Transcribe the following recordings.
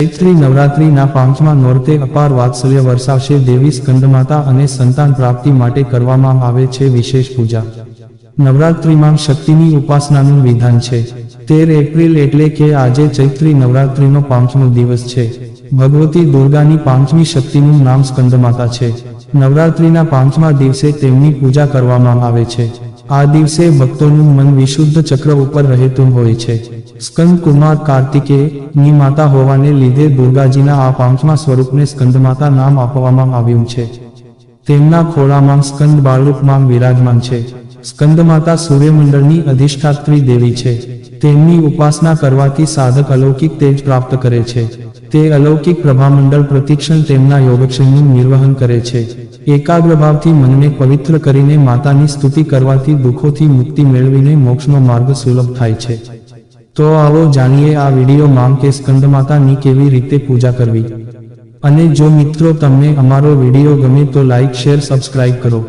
ચૈત્રી નવરાત્રિના પાંચમા નોરતે અપાર વાત્સલ્ય વરસાવશે દેવી સ્કંદમાતા અને સંતાન પ્રાપ્તિ માટે કરવામાં આવે છે વિશેષ પૂજા. નવરાત્રિમાં શક્તિની ઉપાસનાનું વિધાન છે. તેર એપ્રિલ એટલે કે આજે ચૈત્રી નવરાત્રિનો પાંચમો દિવસ છે. ભગવતી દુર્ગાની પાંચમી શક્તિનું નામ સ્કંદમાતા છે. નવરાત્રિના પાંચમા દિવસે તેમની પૂજા કરવામાં આવે છે. આ દિવસે ભક્તોનું મન વિશુદ્ધ ચક્ર ઉપર રહેતું હોય છે. સ્કંદ કુમાર કાર્તિકે ની માતા હોવાને લીધે દુર્ગાજીના આ પાંચમા સ્વરૂપને સ્કંદમાતા નામ આપવામાં આવ્યું છે. તેમના ખોળામાં સ્કંદ બાળરૂપમાં વિરાજમાન છે. સ્કંદમાતા સૂર્યમંડળની અધિષ્ઠાત્રી દેવી છે. તેમની ઉપાસના કરવાથી સાધક અલૌકિક તેજ પ્રાપ્ત કરે છે. તે અલૌકિક પ્રભામંડળ પ્રતિક્ષણ તેમના યોગક્ષયનું નિર્વહન કરે છે. એકાગ્ર ભાવથી મનને પવિત્ર કરીને માતાની સ્તુતિ કરવાથી દુઃખોથી મુક્તિ મેળવીને મોક્ષનો માર્ગ સુલભ થાય છે. તો આવો જાણીએ આ વિડીયોમાં કે સ્કંદમાતાની કેવી રીતે પૂજા કરવી. અને જો મિત્રો તમને અમારો વીડિયો ગમે તો લાઇક શેર સબસ્ક્રાઇબ કરો.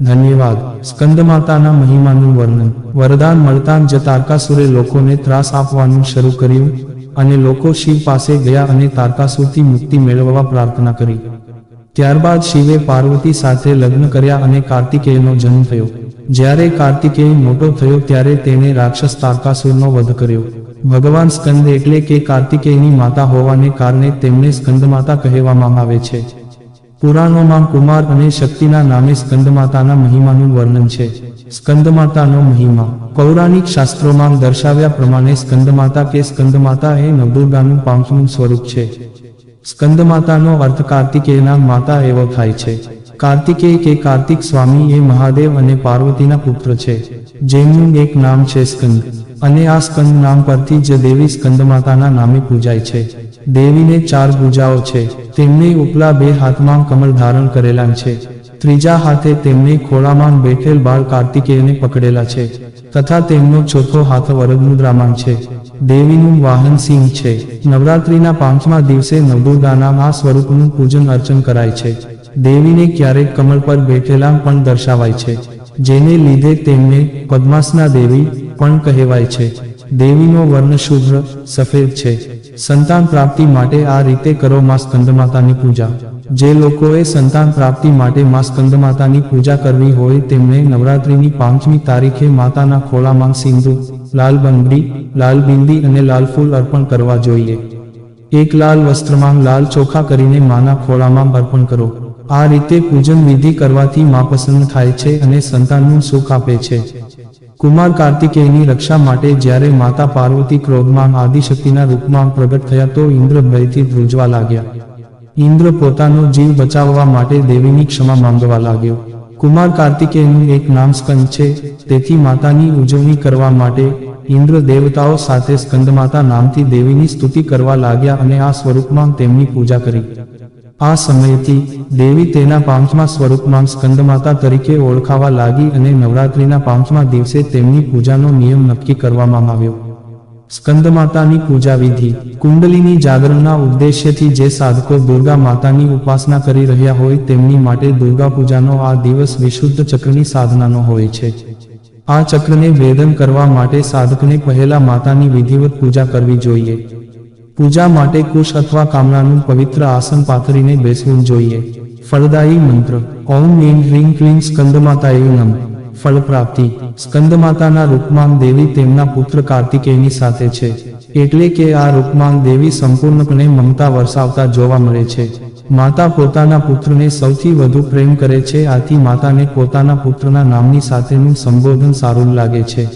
ધન્યવાદ. સ્કંદમાતાના મહિમાનું વર્ણન. વરદાન મળતાં જ તારકાસુરે લોકોને ત્રાસ આપવાનું શરૂ કર્યું અને લોકો શિવ પાસે ગયા અને તારકાસુરથી મુક્તિ મેળવવા પ્રાર્થના કરી. ત્યારબાદ શિવે પાર્વતી સાથે લગ્ન કર્યા અને કાર્તિકેયનો જન્મ થયો. જ્યારે કાર્તિકેય મોટો થયો ત્યારે તેણે રાક્ષસ તારકાસુરનો વધ કર્યો. ભગવાન સ્કંદ એટલે કે કાર્તિકેયની માતા હોવાને કારણે તેમને સ્કંદમાતા કહેવામાં આવે છે. પુરાણોમાં કુમાર અને શક્તિના નામે સ્કંદમાતાના મહિમાનું વર્ણન છે. સ્કંદમાતાનો મહિમા પૌરાણિક શાસ્ત્રોમાં દર્શાવ્યા પ્રમાણે સ્કંદમાતા કે સ્કંદમાતા એ નવદુર્ગાનું પાંચમું સ્વરૂપ છે. સ્કંદમાતાનો અર્થ કાર્તિકેયના માતા એવો થાય છે. કાર્તિકેય કે કાર્તિક સ્વામી એ મહાદેવ અને પાર્વતીના પુત્ર છે, જેમનું એક નામ છે સ્કંદ. અને આ સ્કંદ નામ પરથી જ દેવી સ્કંદમાતાના નામે પૂજાય છે. દેવીને ચાર પૂજાઓ છે, તેમને ઉપલા બે હાથમાં કમળ ધારણ કરેલા છે. ત્રીજા હાથે તેમને ખોળામાં બેઠેલ બાળ કાર્તિકેયને પકડેલા છે. તથા તેમનો ચોથો હાથ વરદમુદ્રામાન છે. દેવીનું વાહન સિંહ છે. નવરાત્રિના પાંચમા દિવસે નવદુર્ગાના આ સ્વરૂપનું પૂજન અર્ચન કરાય છે. દેવીને ક્યારેક કમળ પર બેઠેલા પણ દર્શાવાય છે. જેને લીધે તેમને પદ્માસના દેવી પણ કહેવાય છે. દેવીનો વર્ણ શુભ્ર, સફેદ છે. સંતાન પ્રાપ્તિ માટે આ રીતે કરો માં સ્કંદમાતાની પૂજા. જે લોકોએ સંતાન પ્રાપ્તિ માટે માં સ્કંદમાતાની પૂજા કરવી હોય તેમને નવરાત્રિની પાંચમી તારીખે માતાના ખોળામાં સિંધુ લાલ બંગડી, લાલ બિંદી અને લાલ ફૂલ અર્પણ કરવા જોઈએ. એક લાલ વસ્ત્રમાં લાલ ચોખા કરીને માના ખોળામાં અર્પણ કરો. આ રીતે પૂજન વિધિ કરવાથી મા પસંદ થાય છે અને સંતાનનું સુખ આપે છે. કુમાર કાર્તિકેયની રક્ષા માટે જ્યારે માતા પાર્વતી ક્રોધમાં આદિશક્તિના રૂપમાં પ્રગટ થયા તો ઇન્દ્ર ભયથી ધ્રુજવા લાગ્યા. ઇન્દ્ર પોતાનો જીવ બચાવવા માટે દેવીની ક્ષમા માંગવા લાગ્યો. કુમાર કાર્તિકેયનું એક નામ સ્કંદ છે. તેથી માતાની ઉજવણી કરવા માટે ઇન્દ્ર દેવતાઓ સાથે સ્કંદમાતા નામથી દેવીની સ્તુતિ કરવા લાગ્યા અને આ સ્વરૂપમાં તેમની પૂજા કરી. આ સમયથી દેવી તેના પાંચમા સ્વરૂપમાં સ્કંદમાતા તરીકે ઓળખાવા લાગી અને નવરાત્રિના પાંચમા દિવસે તેમની પૂજાનો નિયમ નક્કી કરવામાં આવ્યો. સ્કંદમાતાની પૂજા વિધિ કુંડલીની જાગરણના ઉદ્દેશ્યથી જે સાધકો દુર્ગા માતાની ઉપાસના કરી રહ્યા હોય તેમની માટે દુર્ગા પૂજાનો આ દિવસ વિશુદ્ધ ચક્રની સાધનાનો હોય છે. આ ચક્રને વેદન કરવા માટે સાધકને પહેલા માતાની વિધિવત પૂજા કરવી જોઈએ. પૂજા માટે કુશ અથવા કામનાનું પવિત્ર આસન પાથરીને બેસવું જોઈએ. ફળદાયી મંત્ર. ઓમ નીમ હ્રીમ ક્લીમ સ્કંદમાતાએ નમ. ફળ પ્રાપ્તિ સ્કંદમાતાના રૂપમાં દેવી તેમના પુત્ર કાર્તિકેયની સાથે છે. એટલે કે આ રૂપમાં દેવી સંપૂર્ણપણે મમતા વરસાવતા જોવા મળે છે. માતા પોતાના પુત્રને સૌથી વધુ પ્રેમ કરે છે. આથી માતાને પોતાના પુત્રના નામની સાથેનું સંબોધન સારું લાગે છે.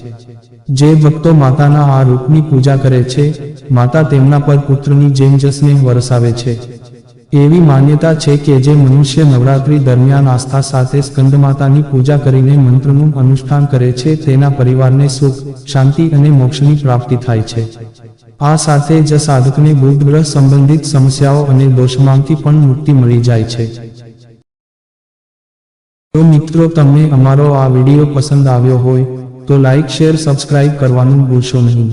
જે ભક્તો માતાના આ રૂપની પૂજા કરે છે, માતા તેમના પર પુત્રની જેમ જસને વરસાવે છે. એવી માન્યતા છે કે જે મનુષ્ય નવરાત્રી દરમિયાન આસ્થા સાથે સ્કંદમાતાની પૂજા કરીને મંત્રનું અનુષ્ઠાન કરે છે, તેના પરિવારને સુખ, શાંતિ અને મોક્ષની પ્રાપ્તિ થાય છે. આ સાથે જ સાધકને બુદ્ધ ગ્રહ સંબંધિત સમસ્યાઓ અને દોષમાંથી પણ મુક્તિ મળી જાય છે. તો મિત્રો, તમને અમારો આ વીડિયો પસંદ આવ્યો હોય, તો લાઇક શેર, સબસ્ક્રાઇબ કરવાનું ભૂલશો નહીં.